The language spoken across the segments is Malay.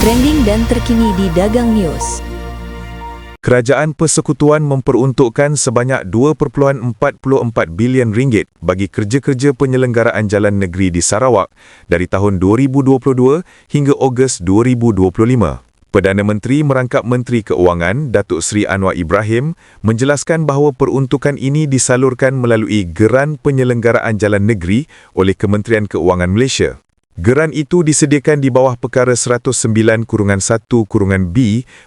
trending dan terkini di Dagang News. Kerajaan Persekutuan memperuntukkan sebanyak 2.44 bilion ringgit bagi kerja-kerja penyelenggaraan jalan negeri di Sarawak dari tahun 2022 hingga Ogos 2025. Perdana Menteri merangkap Menteri Keuangan Datuk Seri Anwar Ibrahim menjelaskan bahawa peruntukan ini disalurkan melalui Geran Penyelenggaraan Jalan Negeri oleh Kementerian Keuangan Malaysia. Geran itu disediakan di bawah Perkara 109-1-B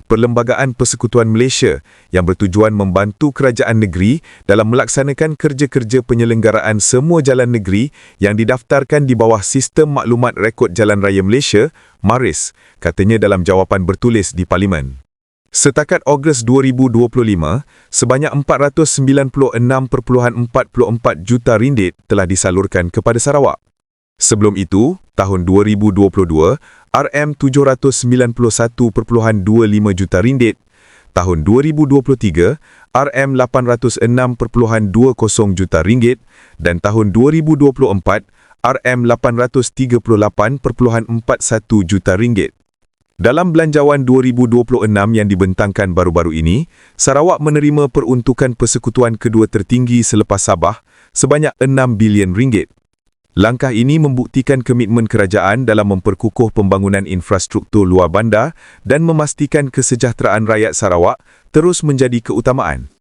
Perlembagaan Persekutuan Malaysia yang bertujuan membantu kerajaan negeri dalam melaksanakan kerja-kerja penyelenggaraan semua jalan negeri yang didaftarkan di bawah Sistem Maklumat Rekod Jalan Raya Malaysia, MARIS, katanya dalam jawapan bertulis di Parlimen. Setakat Ogos 2025, sebanyak 496.44 juta ringgit telah disalurkan kepada Sarawak. Sebelum itu, tahun 2022, RM791.25 juta ringgit. Tahun 2023, RM806.20 juta ringgit dan tahun 2024, RM838.41 juta ringgit. Dalam belanjawan 2026 yang dibentangkan baru-baru ini, Sarawak menerima peruntukan persekutuan kedua tertinggi selepas Sabah sebanyak 6 bilion ringgit. Langkah ini membuktikan komitmen kerajaan dalam memperkukuh pembangunan infrastruktur luar bandar dan memastikan kesejahteraan rakyat Sarawak terus menjadi keutamaan.